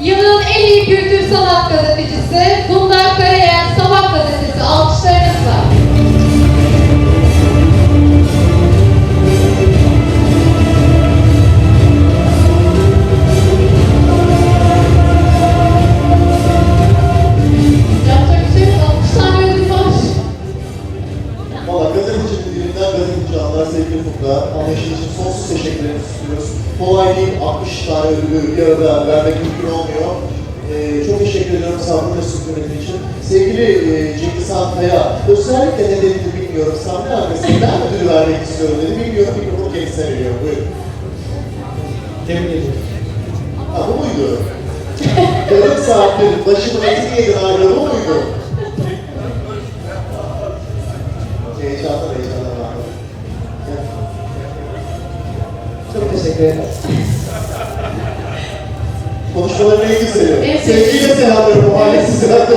You Valla gazetecinin dilinden gazeteci anlar sevgili Funda. Anlayışın için sonsuz teşekkürlerimizi sunuyoruz. Kolay değil, 60 tane ödülü bir arada vermek mümkün olmuyor. Ee, çok teşekkür ediyorum sabrınla sürdürmeniz için. Sevgili e, Cengiz Han Kaya, özellikle nedenini bilmiyorum. Sahne arkasında ben ödülü vermek istiyorum dedi. Bilmiyorum, mikrofonu kendisine veriyorum. Buyurun. Tebrik ediyorum. Ha bu muydu? Yarım saattir başımın etini yedin muydu? Heyecandan heyecandan rahmet. Çok teşekkür ederim. Konuşmaların en güzeli. En Sevgiyle selamlarım bu aile size.